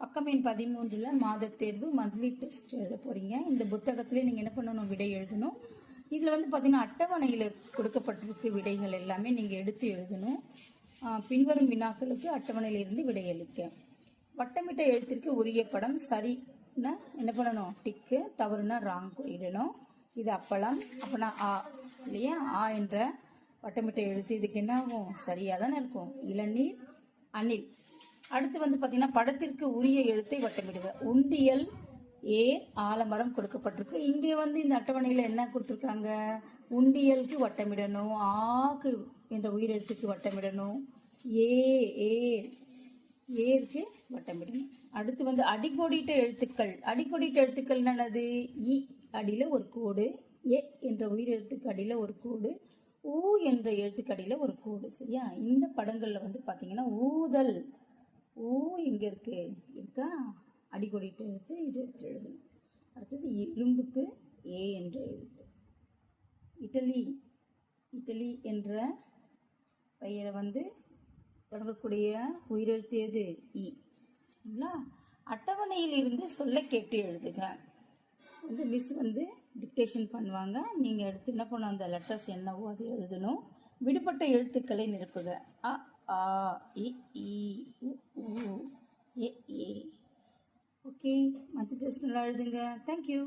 பக்கம் எண் பதிமூன்றில் மாதத் தேர்வு மந்த்லி டெஸ்ட் எழுத போகிறீங்க இந்த புத்தகத்திலே நீங்கள் என்ன பண்ணணும்? விடை எழுதணும். இதில் வந்து பார்த்தீங்கன்னா அட்டவணையில் கொடுக்கப்பட்டிருக்கு விடைகள் எல்லாமே நீங்கள் எடுத்து எழுதணும். பின்வரும் வினாக்களுக்கு அட்டவணையிலிருந்து விடையளிக்க வட்டமிட்ட எழுத்திற்கு உரிய படம் சரின்னா என்ன பண்ணணும்? டிக்கு தவறுனா ராங் குறியிடணும் இது அப்பளம் அப்பனா ஆ இல்லையா? ஆ என்ற வட்டமிட்ட எழுத்து இதுக்கு என்ன ஆகும்? சரியாக தானே இருக்கும். இளநீர் அணில். அடுத்து வந்து பார்த்தீங்கன்னா படத்திற்கு உரிய எழுத்தை வட்டமிடுக. உண்டியல் ஏ ஆலமரம் கொடுக்கப்பட்டிருக்கு. இங்கே வந்து இந்த அட்டவணையில் என்ன கொடுத்துருக்காங்க? உண்டியலுக்கு வட்டமிடணும் ஆக்கு என்ற உயிரெழுத்துக்கு வட்டமிடணும் ஏ ஏர் ஏருக்கு வட்டமிடணும். அடுத்து வந்து அடிக்கோடிட்ட எழுத்துக்கள். அடிக்கோடிட்ட எழுத்துக்கள் என்னது இ அடியில் ஒரு கோடு ஏ என்ற உயிரெழுத்துக்கு அடியில் ஒரு கோடு ஊ என்ற எழுத்துக்கு அடியில் ஒரு கோடு. சரியா? இந்த படங்களில் வந்து பார்த்தீங்கன்னா ஊதல் ஓ எங்கே இருக்கு. இருக்கா? அடிக்கொடிட்டு எழுத்து இது எடுத்து எழுதணும் அடுத்தது இரும்புக்கு ஏ என்ற எழுத்து. இட்டலி. இட்டலி என்ற பெயரை வந்து தொடங்கக்கூடிய உயிரெழுத்து எது? இ. சரிங்களா? அட்டவணையில் இருந்து சொல்ல கேட்டு எழுதுக. வந்து மிஸ் வந்து டிக்டேஷன் பண்ணுவாங்க. நீங்கள் எடுத்து என்ன பண்ணணும் அந்த லெட்டர்ஸ் என்னவோ அதை எழுதணும். விடுபட்ட எழுத்துக்களை நிரப்புக. அ ஆ இ ஈ உ ஊ ஏ. ஓகே மற்ற டெஸ்ட் நல்லா எழுதுங்க. தேங்க்யூ